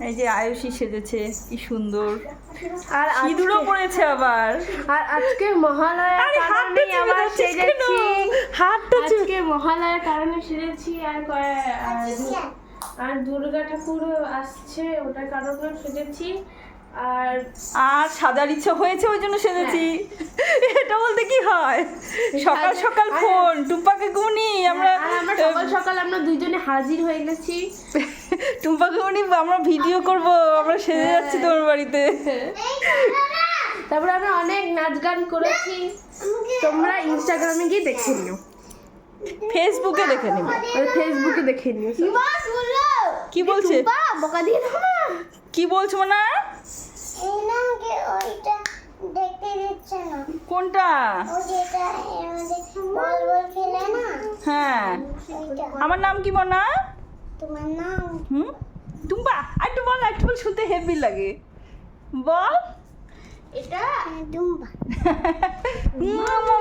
এই যে আয়ুষী সেজেছে কি সুন্দর। আর সিঁদুরও পড়েছে আবার। আর আজকে মহালয়ার কারণে কেন? সেজেছি। হাতটা আজকে মহালয়ার কারণে সেজেছি আর আর- আর দুর্গা ঠাকুর আসছে ওটার কারণে সেজেছি। আর আর সাজার ইচ্ছা হয়েছে ওই জন্য সেজেছি। এটা বলতে কি হয়? সকাল সকাল ফোন টুম্পাকে গুনি আমরা আমরা সকাল সকাল আমরা দুইজনে হাজির হয়ে গেছি। টুম্পাকে আমরা ভিডিও করব আমরা সেজে যাচ্ছি তোমার বাড়িতে। তারপরে আমরা অনেক নাচ গান করেছি। তোমরা ইনস্টাগ্রামে গিয়ে দেখে নিও। ফেসবুকে দেখে নিব আর ফেসবুকে দেখে নিও। কি বলছে? বকা দিয়ে দাও কি বলছো না এই না আমাকে ওইটা দেখতে দিচ্ছে না। কোনটা? ও যেটা এর মধ্যে বল বল খেলে না? হ্যাঁ। আমার নাম কি মনা? তোমার নাম? হুম? টুম্পা আর একটু বল একটু বল শুনতে হেভি লাগে। বল। এটা মা,